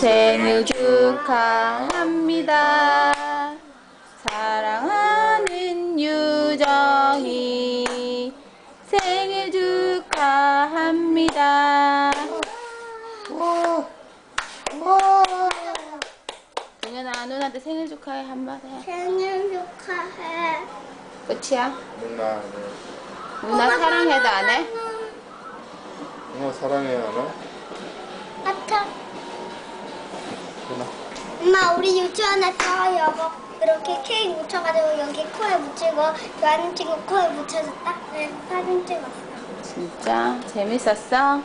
생일 축하합니다. 사랑하는 유정이 생일 축하합니다. 동현아 누나한테 생일 축하해 한마디 해. 생일 축하해. 끝이야? 누나, 누나 사랑해도 안 해? 누나 사랑해 하나? 누나. 엄마 우리 유치원에서 여보 이렇게 케이크 묻혀가지고 여기 코에 묻히고 좋아하는 친구 코에 묻혀줬다. 네, 사진 찍었어. 진짜 재밌었어?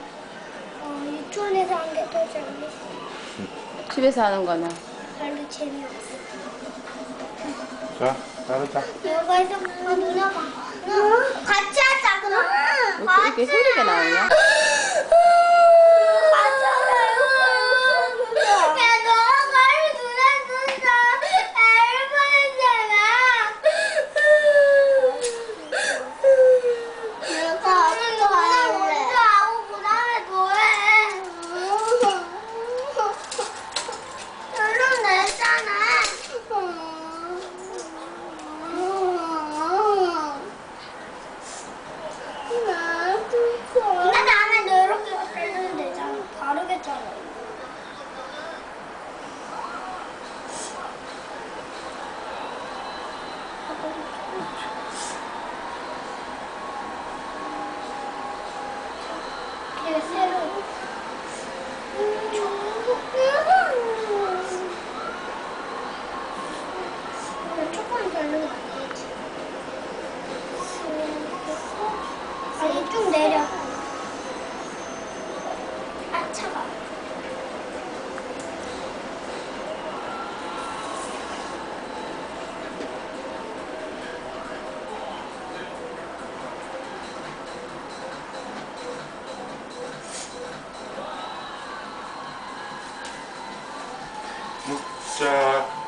어, 유치원에서 한 게 더 재밌어. 집에서 하는 거는? 별로 재미없어. 자, 나르자. 여기서 어, 누나 봐. 같이 하자 그럼. 왜 이렇게 흐리게 나오냐? 야, 너가 빨리 누나 누나 앨범이잖아. 내가 누나 먼저 하고 그다음에 너해. 별로 냈잖아. 근데 다음에 너 이렇게 빼면 되잖아. 아니 쭉 내려. 묵자.